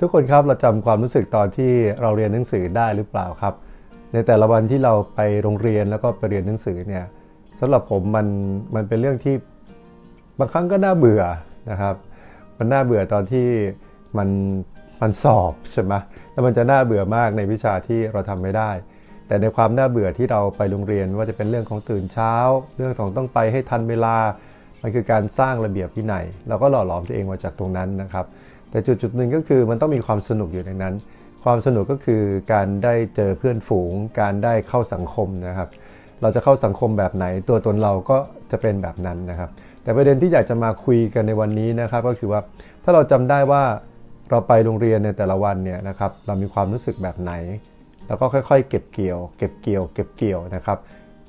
ทุกคนครับเราจำความรู้สึกตอนที่เราเรียนหนังสือได้หรือเปล่าครับ ในแต่ละวันที่เราไปโรงเรียนแล้วก็ไปเรียนหนังสือเนี่ยสำหรับผมมันมันเป็นเรื่องที่บางครั้งก็น่าเบื่อนะครับ มันน่าเบื่อตอนที่มันมันสอบใช่ไหมแล้วมันจะน่าเบื่อมากในวิชาที่เราทำไม่ได้ แต่ในความน่าเบื่อที่เราไปโรงเรียนว่าจะเป็นเรื่องของตื่นเช้า เรื่องของต้องไปให้ทันเวลา มันคือการสร้างระเบียบวินัยเราก็หล่อหลอมตัวเองมาจากตรงนั้นนะครับ แต่จุดจุดหนึ่งก็คือมันต้องมีความสนุกอยู่ในนั้น ความสนุกก็คือการได้เจอเพื่อนฝูง การได้เข้าสังคมนะครับ เราจะเข้าสังคมแบบไหน ตัวตนเราก็จะเป็นแบบนั้นนะครับ แต่ประเด็นที่อยากจะมาคุยกันในวันนี้นะครับ ก็คือว่าถ้าเราจำได้ว่าเราไปโรงเรียนในแต่ละวันเนี่ยนะครับ เรามีความรู้สึกแบบไหน แล้วก็ค่อยๆ เก็บเกี่ยว เก็บเกี่ยว เก็บเกี่ยวนะครับ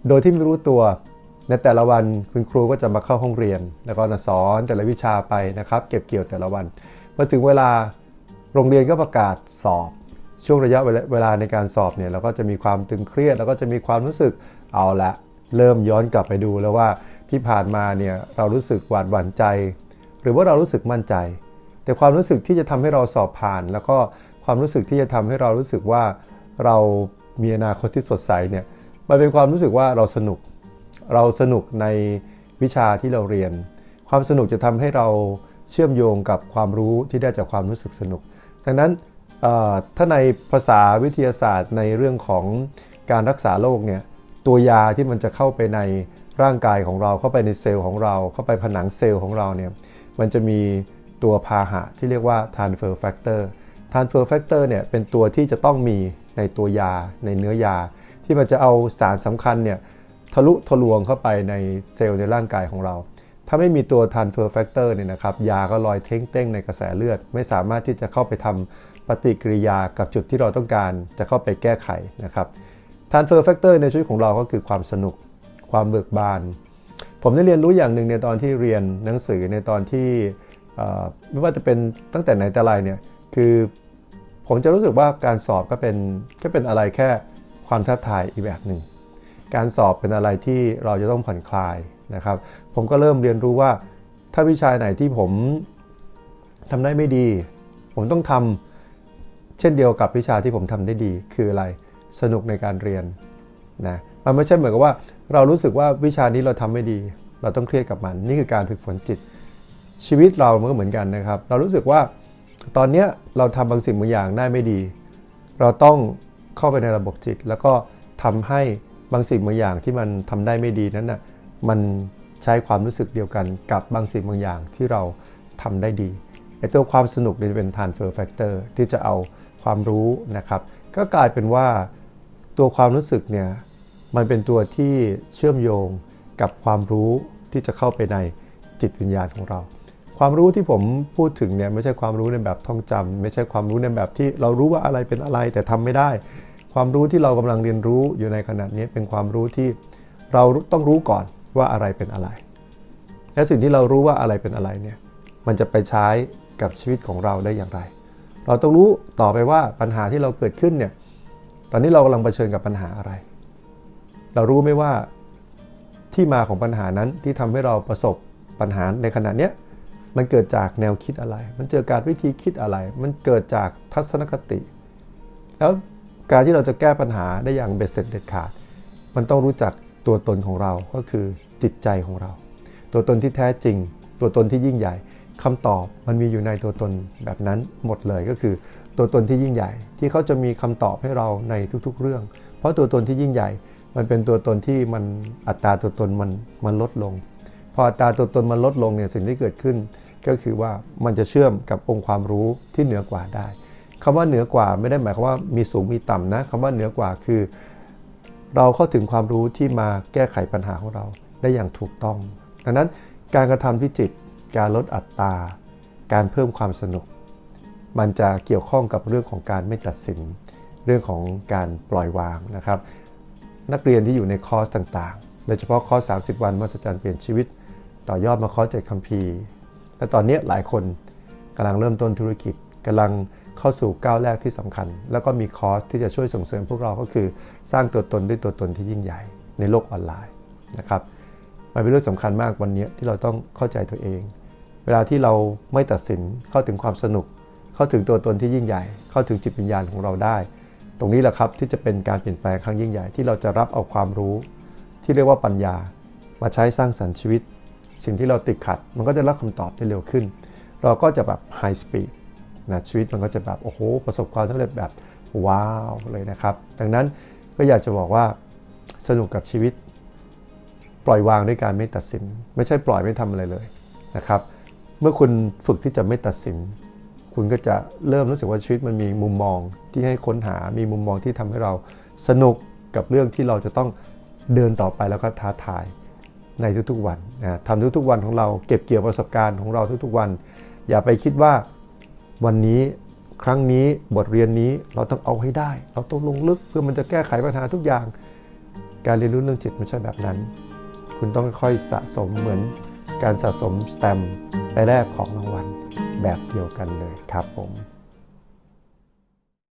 โดยที่ไม่รู้ตัวในแต่ละวันคุณครูก็จะมาเข้าห้องเรียน แล้วก็สอนแต่ละวิชาไปนะครับ เก็บเกี่ยวแต่ละวัน พอถึงเวลาโรงเรียนก็ประกาศสอบช่วงระยะเวลาในการสอบเนี่ยเราก็จะมีความตึงเครียด แล้วก็จะมีความรู้สึกเอาละเริ่มย้อนกลับไปดูแล้วว่าที่ผ่านมาเนี่ยเรารู้สึกหวาดหวั่นใจ หรือว่าเรารู้สึกมั่นใจ แต่ความรู้สึกที่จะทำให้เราสอบผ่าน แล้วก็ความรู้สึกที่จะทำให้เรารู้สึกว่าเรามีอนาคตที่สดใสเนี่ยมันเป็นความรู้สึกว่าเราสนุก เราสนุกในวิชาที่เราเรียน ความสนุกจะทำให้เรา เชื่อมโยงกับความรู้ที่ได้จากความรู้สึกสนุก ดังนั้นถ้าในภาษาวิทยาศาสตร์ในเรื่องของการรักษาโรคเนี่ยตัวยาที่มันจะเข้าไปในร่างกายของเราเข้าไปในเซลล์ของเรา เข้าไปผนังเซลล์ของเราเนี่ยมันจะมีตัวพาหะที่เรียกว่า transfer factor transfer factor เนี่ยเป็นตัวที่จะต้องมีในตัวยาในเนื้อยา ที่มันจะเอาสารสำคัญเนี่ยทะลุทะลวงเข้าไปในเซลล์ในร่างกายของเรา ถ้าไม่มีตัว transfer factor เนี่ยนะครับยาก็ลอยเท้งเต้งในกระแสเลือด ไม่สามารถที่จะเข้าไปทำปฏิกิริยากับจุดที่เราต้องการจะเข้าไปแก้ไขนะครับ transfer factor ในชีวิตของเราก็คือความสนุกความเบิกบาน ผมได้เรียนรู้อย่างหนึ่งในตอนที่เรียนหนังสือในตอนที่ไม่ว่าจะเป็นตั้งแต่ไหนแต่ไรเนี่ยคือผมจะรู้สึกว่าการสอบก็เป็นก็เป็นอะไรแค่ความท้าทายอีกแบบหนึ่ง การสอบเป็นอะไรที่เราจะต้องผ่อนคลาย นะครับ ผมก็เริ่มเรียนรู้ว่าถ้าวิชาไหนที่ผมทำได้ไม่ดี ผมต้องทำเช่นเดียวกับวิชาที่ผมทำได้ดี คืออะไรสนุกในการเรียนนะมันไม่ใช่เหมือนกับว่าเรารู้สึกว่าวิชานี้เราทำไม่ดี เราต้องเครียดกับมัน นี่คือการฝึกฝนจิต ชีวิตเรามันก็เหมือนกันนะครับ เรารู้สึกว่าตอนนี้เราทำบางสิ่งบางอย่างได้ไม่ดี เราต้องเข้าไปในระบบจิต แล้วก็ทำให้บางสิ่งบางอย่างที่มันทำได้ไม่ดีนั้นนะ่ะ มันใช้ความรู้สึกเดียวกันกับบางสิ่งบางอย่างที่เราทำได้ดีไอตัวความสนุกนี่เป็น transfer factor ที่จะเอาความรู้นะครับ ก็กลายเป็นว่าตัวความรู้สึกเนี่ยมันเป็นตัวที่เชื่อมโยงกับความรู้ที่จะเข้าไปในจิตวิญญาณของเรา ความรู้ที่ผมพูดถึงเนี่ยไม่ใช่ความรู้ในแบบท่องจำไม่ใช่ความรู้ในแบบที่เรารู้ว่าอะไรเป็นอะไรแต่ทำไม่ได้ ความรู้ที่เรากำลังเรียนรู้อยู่ในขณะนี้เป็นความรู้ที่เราต้องรู้ก่อน ว่าอะไรเป็นอะไร และสิ่งที่เรารู้ว่าอะไรเป็นอะไรเนี่ยมันจะไปใช้กับชีวิตของเราได้อย่างไร เราต้องรู้ต่อไปว่าปัญหาที่เราเกิดขึ้นเนี่ยตอนนี้เรากำลังเผชิญกับปัญหาอะไร เรารู้ไหมว่าที่มาของปัญหานั้นที่ทำให้เราประสบปัญหาในขณะนี้มันเกิดจากแนวคิดอะไร มันเจอการวิธีคิดอะไร มันเกิดจากทัศนคติ แล้วการที่เราจะแก้ปัญหาได้อย่างเบ็ดเสร็จเด็ดขาด มันต้องรู้จัก ตัวตนของเราก็คือจิตใจของเรา ตัวตนที่แท้จริง ตัวตนที่ยิ่งใหญ่คำตอบมันมีอยู่ในตัวตนแบบนั้นหมดเลยก็คือ ตัวตนที่ยิ่งใหญ่ ที่เขาจะมีคำตอบให้เราในทุกๆ เรื่อง เพราะตัวตนที่ยิ่งใหญ่ มันเป็นตัวตนที่มันอัตราตัวตนมันมันลดลง พออัตราตัวตนมันลดลงเนี่ยสิ่งที่เกิดขึ้น ก็คือว่ามันจะเชื่อมกับองค์ความรู้ที่เหนือกว่าได้คำว่าเหนือกว่าไม่ได้หมายความว่ามีสูงมีต่ำนะคำว่าเหนือกว่าคือ เราเข้าถึงความรู้ที่มาแก้ไขปัญหาของเราได้อย่างถูกต้อง ดังนั้นการกระทำที่จิต การลดอัตรา การเพิ่มความสนุก มันจะเกี่ยวข้องกับเรื่องของการไม่ตัดสิน เรื่องของการปล่อยวางนะครับ นักเรียนที่อยู่ในคอร์สต่างๆ โดยเฉพาะคอร์ส 30 วันมหัศจรรย์เปลี่ยนชีวิต ต่อยอดมาคอร์สเจ็ดคัมภีร์ และตอนนี้หลายคนกำลังเริ่มต้นธุรกิจกำลัง เข้าสู่ก้าวแรกที่สำคัญ แล้วก็มีคอร์สที่จะช่วยส่งเสริมพวกเราก็คือ สร้างตัวตนด้วยตัวตนที่ยิ่งใหญ่ในโลกออนไลน์นะครับมันเป็นเรื่องสำคัญมากวันนี้ที่เราต้องเข้าใจตัวเอง เวลาที่เราไม่ตัดสินเข้าถึงความสนุก เข้าถึงตัวตนที่ยิ่งใหญ่ เข้าถึงจิตวิญญาณของเราได้ ตรงนี้แหละครับที่จะเป็นการเปลี่ยนแปลงครั้งยิ่งใหญ่ที่เราจะรับเอาความรู้ ที่เรียกว่าปัญญา มาใช้สร้างสรรค์ชีวิต สิ่งที่เราติดขัด มันก็จะรับคำตอบได้เร็วขึ้น เราก็จะแบบไฮสปีด นะชีวิตมันก็จะแบบโอ้โหประสบความสำเร็จแบบว้าวเลยนะครับ ดังนั้นก็อยากจะบอกว่าสนุกกับชีวิต ปล่อยวางด้วยการไม่ตัดสิน ไม่ใช่ปล่อยไม่ทำอะไรเลยนะครับ เมื่อคุณฝึกที่จะไม่ตัดสิน คุณก็จะเริ่มรู้สึกว่าชีวิตมันมีมุมมองที่ให้ค้นหา มีมุมมองที่ทำให้เราสนุกกับเรื่องที่เราจะต้องเดินต่อไปแล้วก็ท้าทายในทุกๆวันนะทำทุกๆวันของเราเก็บเกี่ยวประสบการณ์ของเราทุกๆวัน อย่าไปคิดว่า วันนี้ครั้งนี้บทเรียนนี้เราต้องเอาให้ได้ เราต้องลงลึกเพื่อมันจะแก้ไขปัญหาทุกอย่าง การเรียนรู้เรื่องจิตไม่ใช่แบบนั้น คุณต้องค่อยสะสมเหมือนการสะสมสแตมป์ไปแรกของรางวัลแบบเดียวกันเลยครับผม